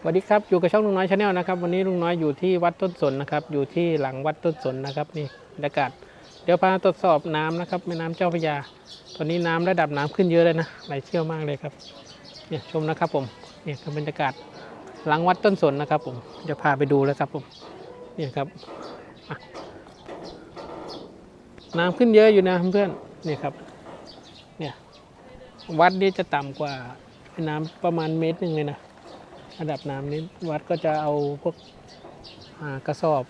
สวัสดีครับอยู่กับช่องลุงน้อยชาแนลนะครับวันนี้ลุงน้อยอยู่ที่วัดต้นสนนะครับอยู่ที่หลังวัดต้นสนนะครับนี่บรรยากาศเดี๋ยวพาตรวจสอบน้ำนะครับแม่น้ำเจ้าพระยา ตอนนี้น้ำระดับน้ำขึ้นเยอะเลยนะไหลเชี่ยวมากเลยครับเนี่ยชมนะครับผมเนี่ยคือบรรยากาศหลังวัดต้นสนนะครับผมจะพาไปดูแล้วครับผมเนี่ยครับน้ำขึ้นเยอะอยู่นะเพื่อนเนี่ยครับเนี่ยวัดนี้จะต่ำกว่าน้ำประมาณเมตรหนึ่งเลยนะ ระดับน้ำนี้วัดก็จะเอาพวกกระสอบ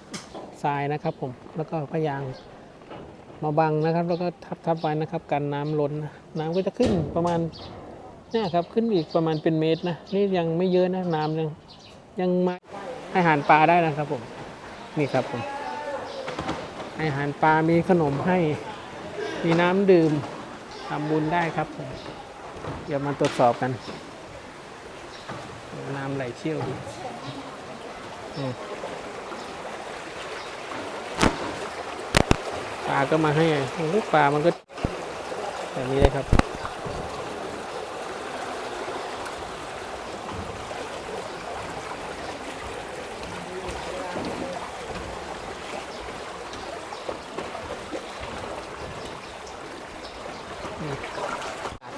ทรายนะครับผมแล้วก็พยางมาบังนะครับ แล้วก็ทับทับไว้นะครับกันน้ำล้นนะน้ำก็จะขึ้นประมาณเนี่ยครับขึ้นอีกประมาณเป็นเมตรนะนี่ยังไม่เยอะนะน้ำยังยังมาให้อาหารปลาได้นะครับผมนี่ครับผมให้อาหารปลา มีขนมให้ มีน้ำดื่มทำบุญได้ครับผมเดี๋ยวมาตรวจสอบกัน น้ำไหลเชี่ยวอืมปลาก็มาให้โอ้โหปลามันก็แบบนี้เลยครับ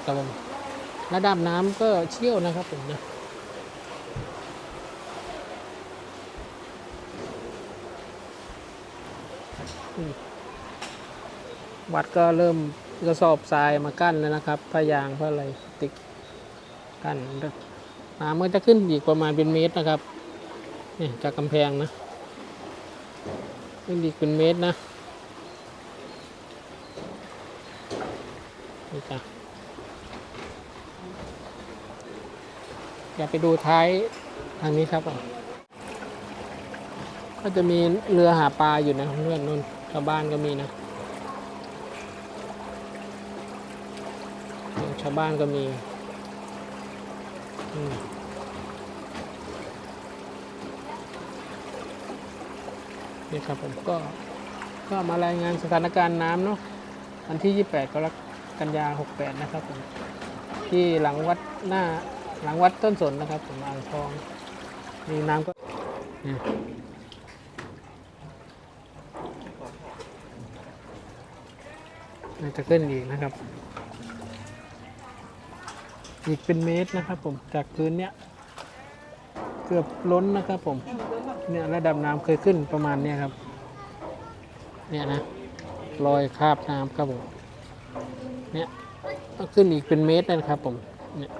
ครับผมระดับน้ำก็เชี่ยวนะครับผมนะ วัดก็เริ่มกระสอบทรายมากั้นแล้วนะครับพยางเพราะอะไรติดกั้นน้ำมันจะขึ้นอีกประมาณเป็นเมตรนะครับนี่จากกำแพงนะขึ้นอีกเป็นเมตรนะนี่จ้ะอยากไปดูท้ายทางนี้ครับผม ก็จะมีเรือหาปลาอยู่นะเพื่อนนุ่นชาวบ้านก็มีนะชาวบ้านก็มีอนี่ครับผมก็ก็มารายงานสถานการณ์น้ำเนาะวันที่ 28กรกฎาคม68 นะครับผมที่หลังวัดหน้าหลังวัดต้นสนนะครับผมอ่างทอง มีน้ำก็เนี่ย น่าจะขึ้นอีกนะครับ อีกเป็นเมตรนะครับผมจากพื้นเนี้ยเกือบล้นนะครับผมเนี่ยระดับน้ำเคยขึ้นประมาณเนี้ยครับเนี่ยนะลอยคาบน้ำครับผมเนี่ยก็ขึ้นอีกเป็นเมตรนะครับผมเนี่ย